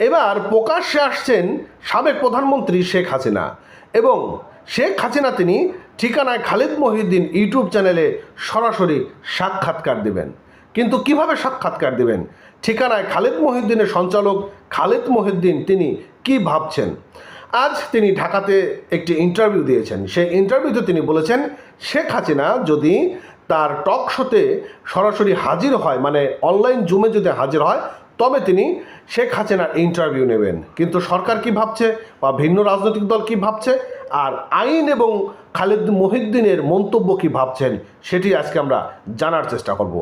এবার প্রকাশ্যে আসছেন সাবেক প্রধানমন্ত্রী শেখ হাসিনা এবং শেখ হাসিনা তিনি ঠিকানায় খালিদ মহিউদ্দিন ইউটিউব চ্যানেলে সরাসরি সাক্ষাৎকার দেবেন। কিন্তু কীভাবে সাক্ষাৎকার দেবেন? ঠিকানায় খালিদ মহিউদ্দিনের সঞ্চালক খালিদ মহিউদ্দিন তিনি কি ভাবছেন? আজ তিনি ঢাকাতে একটি ইন্টারভিউ দিয়েছেন। সেই ইন্টারভিউতে তিনি বলেছেন, শেখ হাসিনা যদি তার টক শোতে সরাসরি হাজির হয় মানে অনলাইন জুমে যদি হাজির হয় তবে তিনি শেখ হাসিনার ইন্টারভিউ নেবেন। কিন্তু সরকার কি ভাবছে বা ভিন্ন রাজনৈতিক দল কি ভাবছে? আর আইন এবং খালিদ মহিউদ্দিনের মন্তব্য কি ভাবছেন? সেটি আজকে আমরা জানার চেষ্টা করব।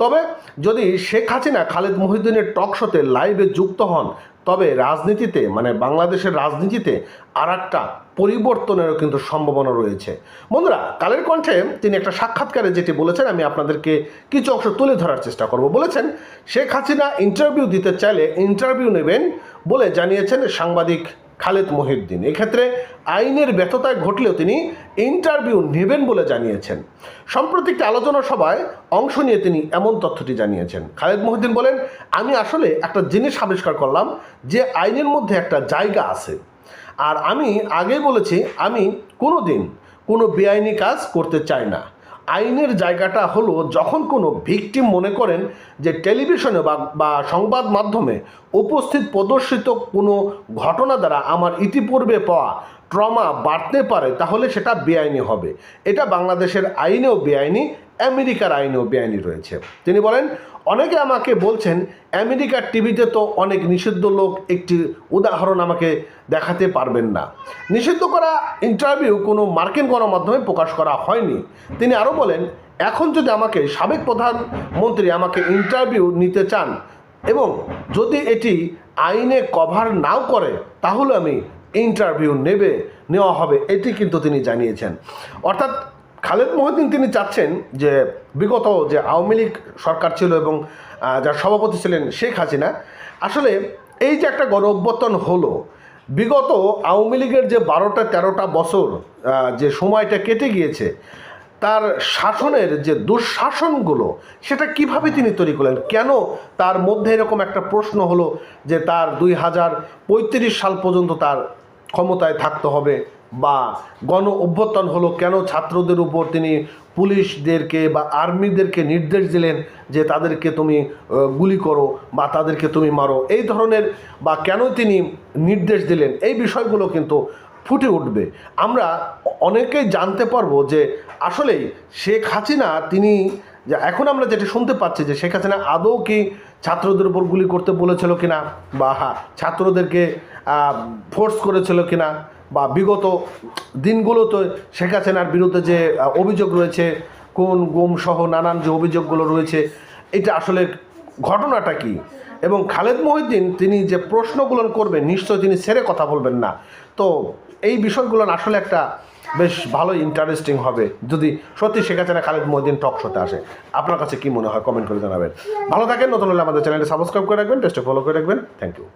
তবে যদি শেখ হাসিনা খালিদ মহিউদ্দিনের টক শোতে লাইভে যুক্ত হন তবে রাজনীতিতে মানে বাংলাদেশের রাজনীতিতে আর একটা পরিবর্তনেরও কিন্তু সম্ভাবনা রয়েছে। বন্ধুরা, কালের কণ্ঠে তিনি একটা সাক্ষাৎকারে যেটি বলেছেন, আমি আপনাদেরকে কিছু অংশ তুলে ধরার চেষ্টা করব। বলেছেন, শেখ হাসিনা ইন্টারভিউ দিতে চাইলে ইন্টারভিউ নেবেন বলে জানিয়েছেন সাংবাদিক খালেদ মহিউদ্দিন। এক্ষেত্রে আইনের ব্যর্থতায় ঘটলেও তিনি ইন্টারভিউ নেবেন বলে জানিয়েছেন। সম্প্রতি একটি আলোচনা সভায় অংশ নিয়ে তিনি এমন তথ্যটি জানিয়েছেন। খালেদ মহিউদ্দিন বলেন, আমি আসলে একটা জিনিস আবিষ্কার করলাম যে আইনের মধ্যে একটা জায়গা আছে। আর আমি আগেই বলেছি, আমি কোনো দিন কোনো বেআইনি কাজ করতে চাই না। আইনের জায়গাটা হলো যখন কোনো ভিকটিম মনে করেন যে টেলিভিশনে বা বা সংবাদ মাধ্যমে উপস্থিত প্রদর্শিত কোনো ঘটনা দ্বারা আমার ইতিপূর্বে পাওয়া ট্রমা বাড়তে পারে, তাহলে সেটা বেআইনি হবে। এটা বাংলাদেশের আইনেও বেআইনি আমেরিকার আইনেও বেআইনি রয়েছে। তিনি বলেন, অনেকে আমাকে বলছেন, আমেরিকার টিভিতে তো অনেক নিষিদ্ধ লোক একটি উদাহরণ আমাকে দেখাতে পারবেন না। নিষিদ্ধ করা ইন্টারভিউ কোনো মার্কিন গণমাধ্যমে প্রকাশ করা হয়নি। তিনি আরও বলেন, এখন যদি আমাকে সাবেক প্রধানমন্ত্রী আমাকে ইন্টারভিউ নিতে চান এবং যদি এটি আইনে কভার নাও করে, তাহলে আমি ইন্টারভিউ নেবে, নেওয়া হবে। এটি কিন্তু তিনি জানিয়েছেন। অর্থাৎ খালেদ মহিউদ্দিন তিনি চাচ্ছেন যে বিগত যে আওয়ামী লীগ সরকার ছিল এবং যার সভাপতি ছিলেন শেখ হাসিনা, আসলে এই যে একটা গণ অভ্যর্থন হলো, বিগত আওয়ামী লীগের যে বারোটা, তেরোটা বছর যে সময়টা কেটে গিয়েছে, তার শাসনের যে দুঃশাসনগুলো, সেটা কীভাবে তিনি তৈরি করলেন? কেন তার মধ্যে এরকম একটা প্রশ্ন হলো যে তার দুই হাজার পঁয়ত্রিশ সাল পর্যন্ত তার ক্ষমতায় থাকতে হবে? বা গণ অভ্যুত্থান হলো কেন ছাত্রদের উপর তিনি পুলিশদেরকে বা আর্মিদেরকে নির্দেশ দিলেন যে তাদেরকে তুমি গুলি করো বা তাদেরকে তুমি মারো? এই ধরনের বা কেন তিনি নির্দেশ দিলেন? এই বিষয়গুলো কিন্তু ফুটে উঠবে। আমরা অনেকেই জানতে পারব যে আসলেই শেখ হাসিনা তিনি এখন আমরা যেটা শুনতে পাচ্ছি যে শেখ হাসিনা আদৌ কি ছাত্রদের উপর গুলি করতে বলেছিল কিনা বা হ্যাঁ, ছাত্রদেরকে ফোর্স করেছিল কিনা? বা বিগত দিনগুলোতে শেখ হাসিনার বিরুদ্ধে যে অভিযোগ রয়েছে, কোন গুম সহ নানান যে অভিযোগগুলো রয়েছে, এটা আসলে ঘটনাটা কি? এবং খালেদ মহিউদ্দিন তিনি যে প্রশ্নগুলো করবেন, নিশ্চয় তিনি সেরে কথা বলবেন না। তো এই বিষয়গুলো আসলে একটা বেশ ভালো ইন্টারেস্টিং হবে। যদি সত্যি শেখ হাসিনা, খালেদ মহিউদ্দিন টক শোতে আসে, আপনার কাছে কি মনে হয়? কমেন্ট করে জানাবেন। ভালো থাকেন, নতুন হলে আমাদের চ্যানেলটি সাবস্ক্রাইব করে রাখবেন টেস্টে ফলো করে রাখবেন। Thank you